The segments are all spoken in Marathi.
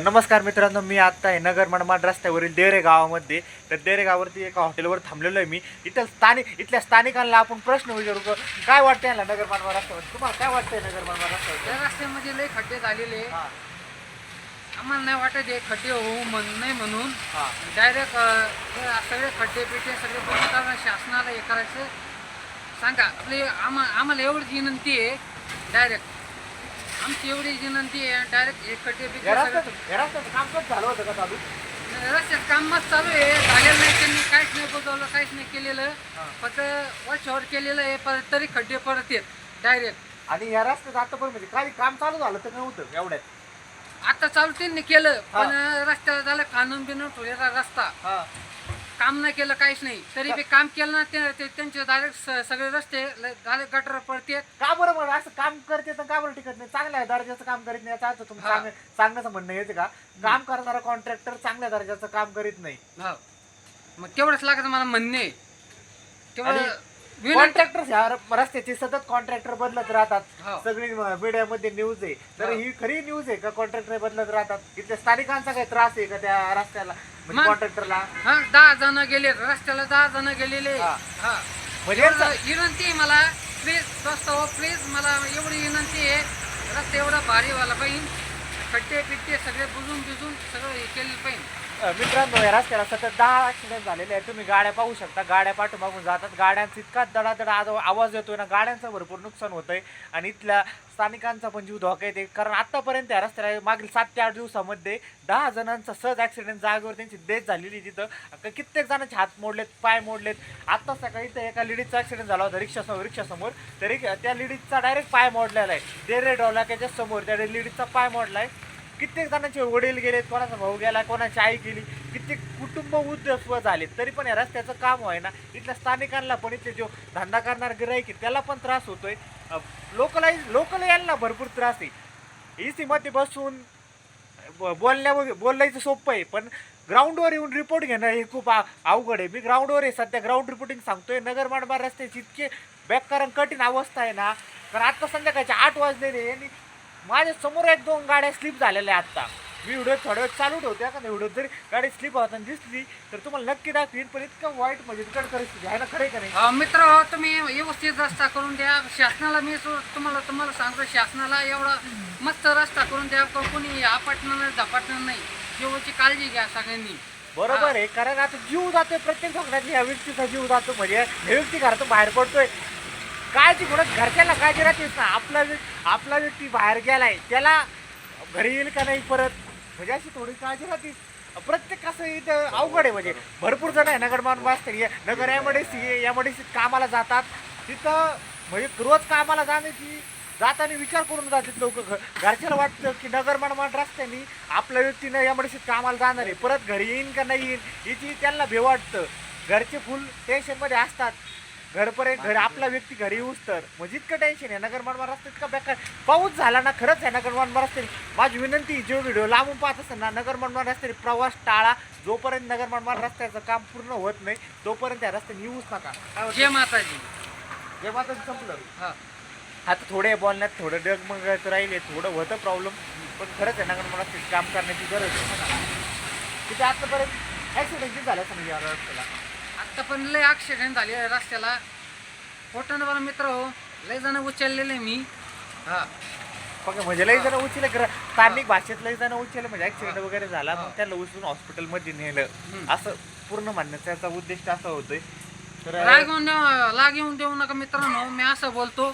नमस्कार मित्रांनो मी आता आहे नगर मनमाड रस्त्यावरील देरे गावामध्ये. तर देरे गावावरती एका हॉटेलवर थांबलेलो आहे मी. इथं स्थानिक इथल्या स्थानिकांना आपण प्रश्न विचारू. काय वाटतं याला नगर मनमाड रस्त्यावर तुम्हाला काय वाटतंय नगर मनमाड रस्त्यावर त्या रस्त्यामध्ये लय खड्डे झालेले हा, आम्हाला नाही वाटत हे खड्डे होऊ म्हण नाही म्हणून. हा. डायरेक्ट सगळे खड्डे पिटे सगळे बंद करणं शासनाला हे करायचं. सांगा आपली आम्हा आम्हाला एवढीच विनंती आहे. डायरेक्ट आमची एवढी विनंती आहे डायरेक्ट खड्डे या पिटे रस्त्याचं सगळे या रस्त्याचं काम कसं झालं होतं का चालू? रस्त्यात काम मस्त चालू आहे. झालेलं नाही त्यांनी काहीच नाही बदललं काहीच नाही केलेलं. फक्त वर्षावर केलेलं आहे परत तरी खड्डे परत येत डायरेक्ट आणि या रस्त्यात आता पण म्हणजे काही काम चालू झालं तर नव्हतं एवढ्यात. आता चालू त्यांनी केलं. पण रस्त्याला झालं कानून बिनून ठेवलेला रस्ता. हा. काम नाही केलं काहीच नाही. तरी बी काम केलं ना ते ते- त्यांचे डायरेक्ट सगळे रस्ते झाले गटर पडते. का बरं बरं? असं काम करते तर का बरं टिकत नाही? चांगल्या दर्जाचं काम करीत नाही याचा अर्थ हा. सांग- सांगण्याचं म्हणणं येते का? काम करणारा कॉन्ट्रॅक्टर चांगल्या दर्जाचं काम करीत नाही. हो. मग तेवढंच लागत मला म्हणणे. तेवढं आणि विनंती कॉन्ट्रॅक्टर ह्या र- रस्त्याचे सतत कॉन्ट्रॅक्टर बदलत राहतात. हो. सगळी मीडियामध्ये न्यूज आहे. तर हो. ही खरी न्यूज आहे का कॉन्ट्रॅक्टर बदलत राहतात? इथल्या स्थानिकांचा काही त्रास आहे का त्या रस्त्याला? मग- कॉन्ट्रॅक्टरला हा दहा जण गेले रस्त्याला दहा जण गेलेले. हा. हा. म्हणजे एवढं यांचा- विनंती आहे मला प्लीज दोस्त हो प्लीज मला एवढी विनंती आहे. रस्ते एवढा भारी व्हायला पाहिजे खड्डे पिट्टे सगळे बुजून बिजून सगळं हे केलं पाहिजे मित्रांनो या रस्त्याला सतत दहा ॲक्सिडेंट झालेले आहेत. तुम्ही गाड्या पाहू शकता. गाड्या पाठोमागून जातात. गाड्यांचा इतका दडादड आव- आवाज येतोय ना गाड्यांचं भरपूर नुकसान होतंय. आणि इथल्या स्थानिकांचा पण जीव धोका येते. कारण आत्तापर्यंत या रस्त्याला मागील सात ते आठ दिवसामध्ये दहा जणांचा सहज ॲक्सिडेंट जागेवर त्यांची डेथ झालेली तिथं. कित्येक जणांचे हात मोडलेत पाय मोडलेत. आत्ता सकाळी इथं एका लेडीजचा ॲक्सिडेंट झाला होता. रिक्षासमोर रिक्षासमोर. तरी त्या लेडीजचा डायरेक्ट पाय मोडलेला आहे. देरे डॉलाक्याच्या समोर त्या लेडीजचा पाय मोडला आहे कित्येक जणांचे वडील गेलेत कोणाचा भाऊ गेला कोणाची आई गेली कित्येक कुटुंब उद्ध्वस्त झाले. तरी पण या रस्त्याचं काम व्हाय ना इथल्या स्थानिकांना पण इथले जो धंदा करणार गिराईक त्याला पण त्रास होतोय. लोकलाईज लोकल यांना भरपूर त्रास आहे. इसी मध्ये बसून ब- बोलण्या बोलायचं सोपं आहे पण ग्राउंडवर येऊन रिपोर्ट घेणं हे खूप अवघड आहे. मी ग्राउंडवर आहे सध्या ग्राउंड रिपोर्टिंग सांगतोय. नगर माडबार रस्त्याची इतके बॅक कारण कठीण अवस्था आहे ना. कारण आता संध्याकाळचे आठ वाजलेले आणि माझ्यासमोर एक दोन गाड्या स्लिप झालेल्या आहे आत्ता मी व्हिडिओ थोड्या वेळ चालू ठेवते का व्हिडिओ जरी गाडी स्लिप होताना दिसली तर तुम्हाला नक्की दाखवीन पण इतकं वाईट म्हणजे तिकड परिस्थिती आहे ना खरं का नाही? मित्र हो, तुम्ही व्यवस्थित रस्ता करून द्या. शासनाला मी सु- तुम्हाला तुम्हाला सांगतो शासनाला एवढा मस्त रस्ता करून द्या को- कोणी आपटणार नाही झपाटणार नाही. जीवाची काळजी घ्या सगळ्यांनी. बरोबर आहे कारण आता जीव जातोय प्रत्येक झोकण्यात या व्यक्तीचा जीव जातो म्हणजे हे व्यक्ती घरातून बाहेर पडतोय. काळजी म्हणत घरच्याला काळजी राहतेच ना आपला व्यक्- आपला व्यक्ती बाहेर गेलाय त्याला घरी येईल का नाही परत? म्हणजे अशी थोडी काळजी राहते. प्रत्येक असं इथं अवघड आहे म्हणजे. भरपूर जण आहे नगर मान वाचते नगर यामध्ये यामध्ये कामाला जातात. तिथं म्हणजे रोज कामाला जाण्याची जाताना विचार करून जातात लोक. घरच्याला वाटतं की नगर मनमाड रस्त्याने आपल्या व्यक्तीनं यामध्ये कामाला जाणार आहे. परत घरी येईन का नाही येईन याची त्यांना भे वाटतं. घरचे फुल टेन्शनमध्ये असतात. घरपर्यंत घर आपला व्यक्ती घरी येऊस तर. म्हणजे इतकं टेन्शन आहे. नगर मनमाड रस्ता इतका बेकार पाऊस झाला ना खरंच आहे नगर मनमाड रस्त्याने. माझी विनंती जो व्हिडिओ लांबून पाहत असेल ना नगर मनमाड रस्त्याने प्रवास टाळा. जोपर्यंत नगर मनमाड रस्त्याचं काम पूर्ण होत नाही तोपर्यंत त्या रस्त्याने येऊच नका. काय? जय माताजी. जेव्हा तर संपलं. हा. आता थोडे बोलण्यात थोडं डगमगत राहिले थोडं होतं प्रॉब्लेम पण खरंच आहे नगर ते काम करण्याची गरज आहे. तिथे आतापर्यंत ॲक्सिडेंट झालं समजा या रस्त्याला? आत्ता पण लय ॲक्सिडेंट झाले रस्त्याला. बरं मित्र हो लय जण उचललेले मी. हा. बघा म्हणजे लई जण उचले स्थानिक भाषेत लई जण उचले म्हणजे ऍक्सिडेंट वगैरे झाला मग त्याला उचलून हॉस्पिटलमध्ये नेलं. असं पूर्ण म्हणण्याचा त्याचा उद्दिष्ट असा होतोय. तर राग येऊन लाग येऊन देऊ नका मित्रांनो मी असं बोलतो.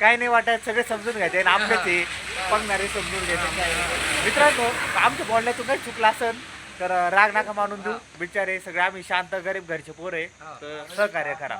काय नाही वाटत सगळे समजून घ्यायचे आपलेच आहे. बघणारे समजून घ्यायचे. काय. मित्रांनो आमच्या बोलण्यातून काही चुकलं असेल तर राग नका मानून देऊ. बिचारे सगळे आम्ही शांत गरीब घरचे पोर आहे. तर सहकार्य करा.